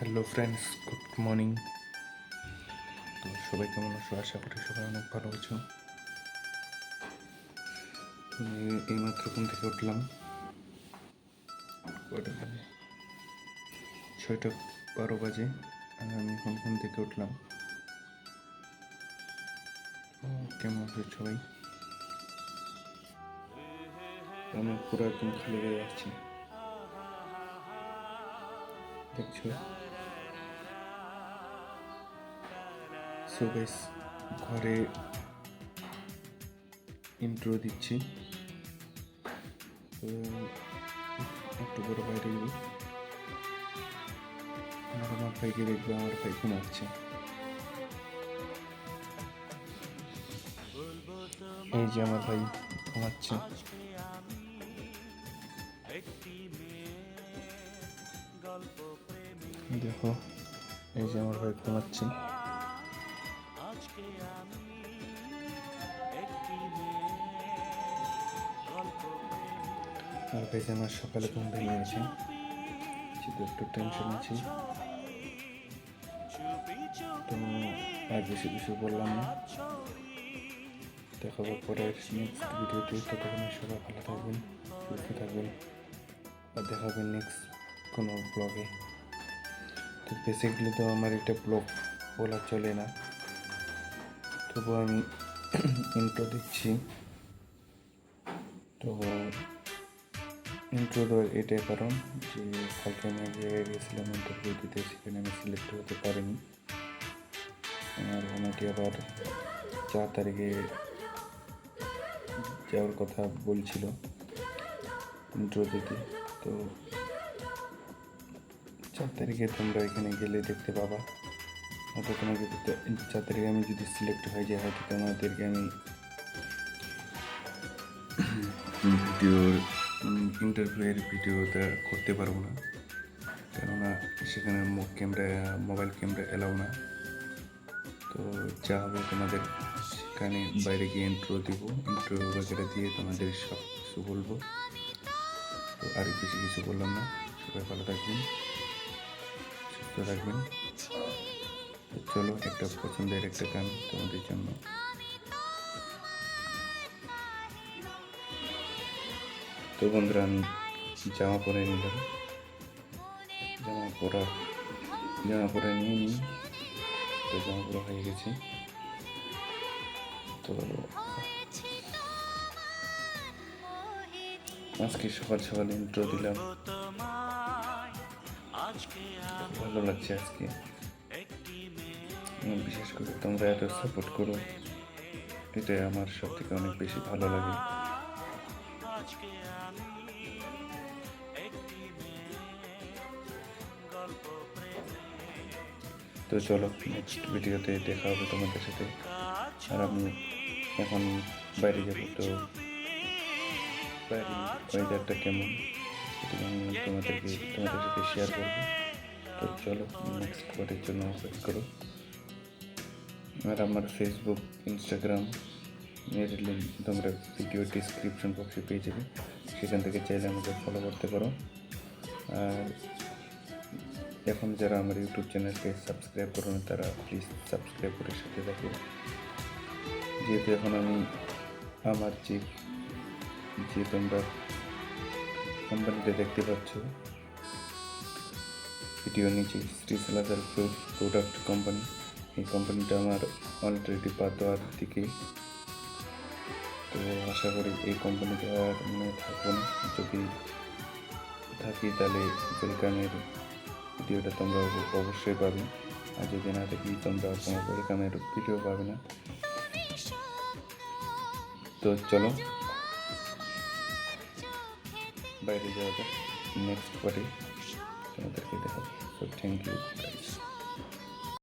Hello friends good morning তো সবাই কেমন আছো? আশা করি সবাই অনেক ভালো আছো। এইমাত্র ঘুম থেকে উঠলাম। ছয়টা বারো বাজে আমি এখন ঘুম থেকে উঠলাম। কেমন আছো সবাই? আমি পুরো একদম খালি আসছি দেখছ? সো গাইস ঘরে ইন্ট্রো দিচ্ছি। তো, একটু বড় বাইরে যাব। আমার ভাইকে দেখবে, আমার ভাই ঘুমাচ্ছে। এই যে আমার ভাই ঘুমাচ্ছে। দেখো, এই যে আমার ভাই ঘুমাচ্ছে। আর যে আমার সকালে ঘুম ভেঙে গেছে শুধু একটু টেনশন আছে। তো আর বেশি কিছু বললাম না। দেখাবো পরের নেক্সট ভিডিওতে ততক্ষণ সবাই ভালো থাকবেন, সুস্থ থাকবেন। আর দেখাবেন নেক্সট কোনো ব্লগে তো বেসিকলি তো আমার এটা ব্লগ বলা চলে না। তবু আমি ইন্ট্রো দিচ্ছি। তো ইন্ট্রোর এটাই কারণ যে কালকে আমি এক জায়গায় ইন্টারভিউ দিতে, সেখানে আমি সিলেক্ট হতে পারিনি। আমার ওনাটি আবার চার তারিখে যাওয়ার কথা বলছিল ইন্ট্রো দিতে তো চার তারিখে তোমরা এখানে গেলে দেখতে পাবা। হয়তো তোমাকে চার তারিখে আমি যদি সিলেক্ট হয়ে যাই, হয়তো তোমাদেরকে আমি ভিডিওর ইন্টারভিউয়ের ভিডিওটা করতে পারব না। কেননা সেখানে ক্যামেরা মোবাইল ক্যামেরা এলাও না। তো যা হবে তোমাদের সেখানে বাইরে গিয়ে ইন্ট্রো দিব। ইন্ট্রো বাগেরা দিয়ে তোমাদের সব কিছু বলব। তো আর বেশি কিছু বললাম না। সবাই ভালো থাকবেন, সুস্থ থাকবেন। চলো, একটা পছন্দের একটা গান তোমাদের জন্য। তো বন্ধুরা আমি জামা পরে নিলাম। জামা পরা, জামা পরে নিয়ে নিই। তো জামা পরা হয়ে গেছে। তো আজকে সকাল সকাল ইন্ট্রো দিলাম। ভালো লাগছে আজকে। বিশেষ করে তোমরা এত সাপোর্ট করো। এটাই আমার সব থেকে অনেক বেশি ভালো লাগে। তো চলো নেক্সট ভিডিওতে দেখা হবে তোমাদের সাথে। আর আমি এখন বাইরে যাব, তো ওয়েদারটা কেমন? আমি তোমাদেরকে, তোমাদের সাথে শেয়ার করব। তো চলো নেক্সট পার্টের জন্য ওয়েট করো। আর আমার ফেসবুক ইনস্টাগ্রাম এর লিঙ্ক তোমরা ভিডিও ডিসক্রিপশন বক্সে পেয়ে যাবে। সেখান থেকে চাইলে আমাকে ফলো করতে পারো। আর এখন যারা আমার ইউটিউব চ্যানেলকে সাবস্ক্রাইব করো না, তারা প্লিজ সাবস্ক্রাইব করে সাথে থাকো। যেহেতু এখন আমি আমার যে যে তোমরা কোম্পানিটা দেখতে পাচ্ছ ভিডিও নিচে শ্রী সালাদার প্রোডাক্ট কোম্পানি এই কোম্পানিটা আমার অলরেডি পা দেওয়ার দিকে তো আশা করি এই কোম্পানিতে আর মানে থাকব না যদি থাকি তাহলে ওয়েলকামের ভিডিওটা তোমরা অব- অবশ্যই পাবে। আর যদি না থাকি, তোমরা কোনো ওয়েলকামের ভিডিও পাবে না। তো চলো, বাইরে যাওয়া যাক। নেক্সট পার্টি তোমাদেরকে দেখাবো। তো থ্যাংক ইউ